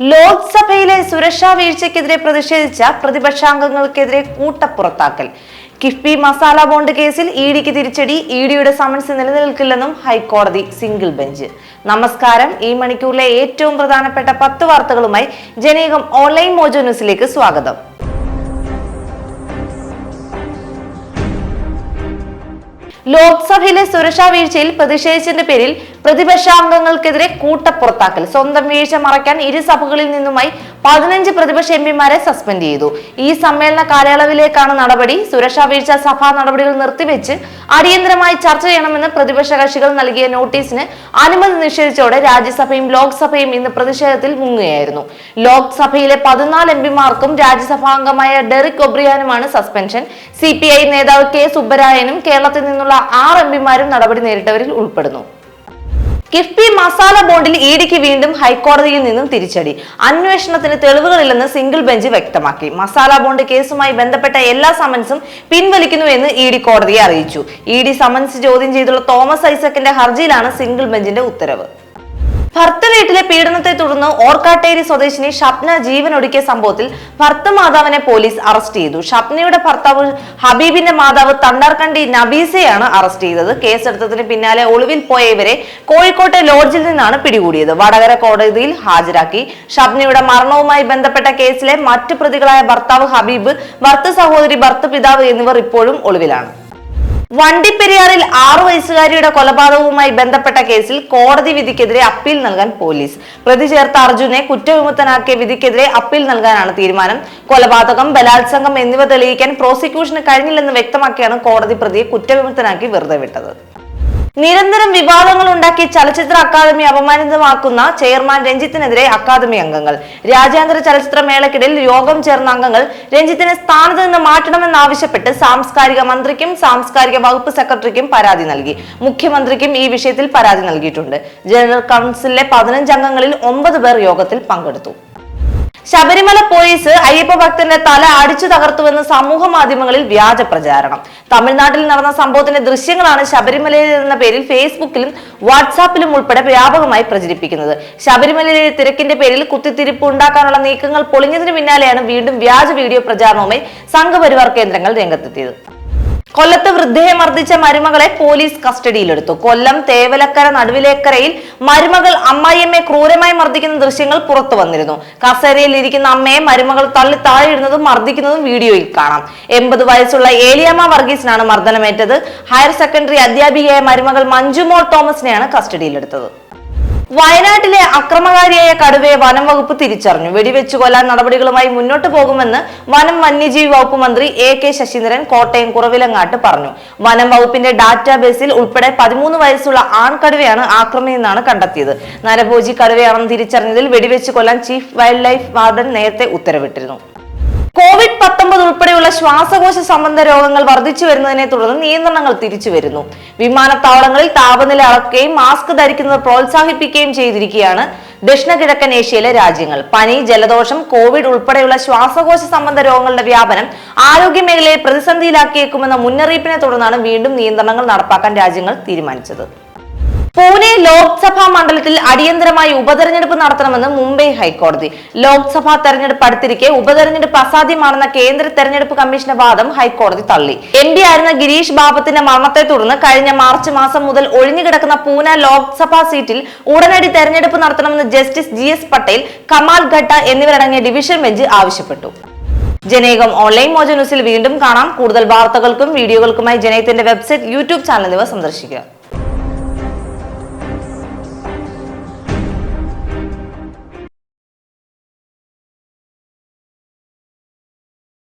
ലോക്സഭയിലെ സുരക്ഷാ വീഴ്ചയ്ക്കെതിരെ പ്രതിഷേധിച്ച പ്രതിപക്ഷാംഗങ്ങൾക്കെതിരെ കൂട്ടപ്പുറത്താക്കൽ. കിഫ്ബി മസാല ബോണ്ട് കേസിൽ ഇ ഡിക്ക് തിരിച്ചടി ഇ ഡിയുടെ സമൻസ് നിലനിൽക്കില്ലെന്നും ഹൈക്കോടതി സിംഗിൾ ബെഞ്ച്. നമസ്കാരം. ഈ മണിക്കൂറിലെ ഏറ്റവും പ്രധാനപ്പെട്ട പത്ത് വാർത്തകളുമായി ജനീകം ഓൺലൈൻ മോജോ ന്യൂസിലേക്ക് സ്വാഗതം. ലോക്സഭയിലെ സുരക്ഷാ വീഴ്ചയിൽ പ്രതിഷേധിച്ചതിന്റെ പേരിൽ പ്രതിപക്ഷാംഗങ്ങൾക്കെതിരെ കൂട്ടപ്പുറത്താക്കൽ. സ്വന്തം വീഴ്ച മറയ്ക്കാൻ ഇരു സഭകളിൽ നിന്നുമായി പതിനഞ്ച് പ്രതിപക്ഷ എംപിമാരെ സസ്പെൻഡ് ചെയ്തു. ഈ സമ്മേളന കാലയളവിലേക്കാണ് നടപടി. സുരക്ഷാ വീഴ്ച സഭാ നടപടികൾ നിർത്തിവെച്ച് അടിയന്തരമായി ചർച്ച ചെയ്യണമെന്ന് പ്രതിപക്ഷ കക്ഷികൾ നൽകിയ നോട്ടീസിന് അനുമതി നിഷേധിച്ചോടെ രാജ്യസഭയും ലോക്സഭയും ഇന്ന് പ്രതിഷേധത്തിൽ മുങ്ങുകയായിരുന്നു. ലോക്സഭയിലെ പതിനാല് എംപിമാർക്കും രാജ്യസഭാംഗമായ ഡെറിക് ഒബ്രിയാനുമാണ് സസ്പെൻഷൻ സി നേതാവ് കെ സുബ്ബരായനും കേരളത്തിൽ നിന്നുള്ള ആറ് എംപിമാരും നടപടി നേരിട്ടവരിൽ ഉൾപ്പെടുന്നു. കിഫ്ബി മസാല ബോണ്ടിൽ ഇ ഡിക്ക് വീണ്ടും ഹൈക്കോടതിയിൽ നിന്നും തിരിച്ചടി. അന്വേഷണത്തിന് തെളിവുകളില്ലെന്ന് സിംഗിൾ ബെഞ്ച് വ്യക്തമാക്കി. മസാല ബോണ്ട് കേസുമായി ബന്ധപ്പെട്ട എല്ലാ സമൻസും പിൻവലിക്കുന്നുവെന്ന് ഇ ഡി കോടതിയെ അറിയിച്ചു. ഇ ഡി സമൻസ് ചോദ്യം ചെയ്തുള്ള തോമസ് ഐസക്കിന്റെ ഹർജിയിലാണ് സിംഗിൾ ബെഞ്ചിന്റെ ഉത്തരവ്. വീട്ടിലെ പീഡനത്തെ തുടർന്ന് ഓർക്കാട്ടേരി സ്വദേശിനി ഷപ്ന ജീവനൊടുക്കിയ സംഭവത്തിൽ ഭർത്ത മാതാവിനെ പോലീസ് അറസ്റ്റ് ചെയ്തു. ഷപ്നയുടെ ഭർത്താവ് ഹബീബിന്റെ മാതാവ് തണ്ടാർക്കണ്ടി നബീസയാണ് അറസ്റ്റ് ചെയ്തത്. കേസെടുത്തതിന് പിന്നാലെ ഒളിവിൽ പോയ ഇവരെ കോഴിക്കോട്ടെ ലോഡ്ജിൽ നിന്നാണ് പിടികൂടിയത്. വടകര കോടതിയിൽ ഹാജരാക്കി. ഷപ്നയുടെ മരണവുമായി ബന്ധപ്പെട്ട കേസിലെ മറ്റു പ്രതികളായ ഭർത്താവ് ഹബീബ് ഭർത്ത സഹോദരി ഭർത്ത പിതാവ് എന്നിവർ ഇപ്പോഴും ഒളിവിലാണ്. വണ്ടിപ്പെരിയാറിൽ ആറു വയസ്സുകാരിയുടെ കൊലപാതകവുമായി ബന്ധപ്പെട്ട കേസിൽ കോടതി വിധിക്കെതിരെ അപ്പീൽ നൽകാൻ പോലീസ്. പ്രതി ചേർത്ത അർജുനെ കുറ്റവിമുക്തനാക്കിയ വിധിക്കെതിരെ അപ്പീൽ നൽകാനാണ് തീരുമാനം. കൊലപാതകം ബലാത്സംഗം എന്നിവ തെളിയിക്കാൻ പ്രോസിക്യൂഷന് കഴിഞ്ഞില്ലെന്ന് വ്യക്തമാക്കിയാണ് കോടതി പ്രതിയെ കുറ്റവിമുക്തനാക്കി വെറുതെ വിട്ടത്. നിരന്തരം വിവാദങ്ങൾ ഉണ്ടാക്കി ചലച്ചിത്ര അക്കാദമി അപമാനിതമാക്കുന്ന ചെയർമാൻ രഞ്ജിത്തിനെതിരെ അക്കാദമി അംഗങ്ങൾ. രാജ്യാന്തര ചലച്ചിത്ര മേളക്കിടയിൽ യോഗം ചേർന്ന അംഗങ്ങൾ രഞ്ജിത്തിനെ സ്ഥാനത്ത് നിന്ന് മാറ്റണമെന്നാവശ്യപ്പെട്ട് സാംസ്കാരിക മന്ത്രിക്കും സാംസ്കാരിക വകുപ്പ് സെക്രട്ടറിക്കും പരാതി നൽകി. മുഖ്യമന്ത്രിക്കും ഈ വിഷയത്തിൽ പരാതി നൽകിയിട്ടുണ്ട്. ജനറൽ കൗൺസിലിലെ പതിനഞ്ച് അംഗങ്ങളിൽ ഒമ്പത് പേർ യോഗത്തിൽ പങ്കെടുത്തു. ശബരിമല പോലീസ് അയ്യപ്പ ഭക്തന്റെ തല അടിച്ചു തകർത്തുവെന്ന് സമൂഹ മാധ്യമങ്ങളിൽ വ്യാജ പ്രചാരണം. തമിഴ്നാട്ടിൽ നടന്ന സംഭവത്തിന്റെ ദൃശ്യങ്ങളാണ് ശബരിമലയിൽ എന്ന പേരിൽ ഫേസ്ബുക്കിലും വാട്സാപ്പിലും ഉൾപ്പെടെ വ്യാപകമായി പ്രചരിപ്പിക്കുന്നത്. ശബരിമലയിലെ തിരക്കിന്റെ പേരിൽ കുത്തിത്തിരിപ്പ് ഉണ്ടാക്കാനുള്ള നീക്കങ്ങൾ പൊളിഞ്ഞതിന് പിന്നാലെയാണ് വീണ്ടും വ്യാജ വീഡിയോ പ്രചാരണവുമായി സംഘപരിവാർ കേന്ദ്രങ്ങൾ രംഗത്തെത്തിയത്. കൊല്ലത്ത് വൃദ്ധയെ മർദ്ദിച്ച മരുമകളെ പോലീസ് കസ്റ്റഡിയിലെടുത്തു. കൊല്ലം തേവലക്കര നടുവിലേക്കരയിൽ മരുമകൾ അമ്മായിയമ്മയെ ക്രൂരമായി മർദ്ദിക്കുന്ന ദൃശ്യങ്ങൾ പുറത്തു വന്നിരുന്നു. കസേരയിൽ ഇരിക്കുന്ന അമ്മയെ മരുമകൾ തള്ളി താഴെയിടുന്നതും മർദ്ദിക്കുന്നതും വീഡിയോയിൽ കാണാം. എൺപത് വയസ്സുള്ള ഏലിയാമ്മ വർഗീസിനാണ് മർദ്ദനമേറ്റത്. ഹയർ സെക്കൻഡറി അധ്യാപികയായ മരുമകൾ മഞ്ജുമോൾ തോമസിനെയാണ് കസ്റ്റഡിയിലെടുത്തത്. വയനാട്ടിലെ അക്രമകാരിയായ കടുവയെ വനം വകുപ്പ് തിരിച്ചറിഞ്ഞു. വെടിവെച്ചു കൊല്ലാൻ നടപടികളുമായി മുന്നോട്ട് പോകുമെന്ന് വനം വന്യജീവി വകുപ്പ് മന്ത്രി എ കെ ശശീന്ദ്രൻ കോട്ടയം കുറവിലങ്ങാട്ട് പറഞ്ഞു. വനം വകുപ്പിന്റെ ഡാറ്റാബേസിൽ ഉൾപ്പെടെ പതിമൂന്ന് വയസ്സുള്ള ആൺകടുവയാണ് ആക്രമിയെന്നാണ് കണ്ടെത്തിയത്. നരഭോജി കടുവയാണെന്ന് തിരിച്ചറിഞ്ഞതിൽ വെടിവെച്ചു കൊല്ലാൻ ചീഫ് വൈൽഡ് ലൈഫ് വാർഡൻ നേരത്തെ ഉത്തരവിട്ടിരുന്നു. പത്തൊമ്പത് ഉൾപ്പെടെയുള്ള ശ്വാസകോശ സംബന്ധ രോഗങ്ങൾ വർദ്ധിച്ചു വരുന്നതിനെ തുടർന്ന് നിയന്ത്രണങ്ങൾ തിരിച്ചു വരുന്നു. വിമാനത്താവളങ്ങളിൽ താപനില അളക്കുകയും മാസ്ക് ധരിക്കുന്നത് പ്രോത്സാഹിപ്പിക്കുകയും ചെയ്തിരിക്കുകയാണ് ദക്ഷിണ കിഴക്കൻ ഏഷ്യയിലെ രാജ്യങ്ങൾ. പനി ജലദോഷം കോവിഡ് ഉൾപ്പെടെയുള്ള ശ്വാസകോശ സംബന്ധ രോഗങ്ങളുടെ വ്യാപനം ആരോഗ്യ മേഖലയെ പ്രതിസന്ധിയിലാക്കിയേക്കുമെന്ന മുന്നറിയിപ്പിനെ തുടർന്നാണ് വീണ്ടും നിയന്ത്രണങ്ങൾ നടപ്പാക്കാൻ രാജ്യങ്ങൾ തീരുമാനിച്ചത്. പൂനെ ലോക്സഭാ മണ്ഡലത്തിൽ അടിയന്തരമായി ഉപതെരഞ്ഞെടുപ്പ് നടത്തണമെന്ന് മുംബൈ ഹൈക്കോടതി. ലോക്സഭാ തെരഞ്ഞെടുപ്പ് അടുത്തിരിക്കെ ഉപതെരഞ്ഞെടുപ്പ് അസാധ്യമാണെന്ന കേന്ദ്ര തെരഞ്ഞെടുപ്പ് കമ്മീഷന്റെ വാദം ഹൈക്കോടതി തള്ളി. എം പി ആയിരുന്ന ഗിരീഷ് ബാബത്തിന്റെ മരണത്തെ തുടർന്ന് കഴിഞ്ഞ മാർച്ച് മാസം മുതൽ ഒഴിഞ്ഞുകിടക്കുന്ന പൂനെ ലോക്സഭാ സീറ്റിൽ ഉടനടി തെരഞ്ഞെടുപ്പ് നടത്തണമെന്ന് justice G S Patel Kamal Khata എന്നിവരടങ്ങിയ ഡിവിഷൻ ബെഞ്ച് ആവശ്യപ്പെട്ടു. ജനേകം ഓൺലൈൻ മോജ ന്യൂസിൽ വീണ്ടും കാണാം. കൂടുതൽ വാർത്തകൾക്കും വീഡിയോകൾക്കുമായി ജനയത്തിന്റെ വെബ്സൈറ്റ് യൂട്യൂബ് ചാനൽ എന്നിവ സന്ദർശിക്കുക.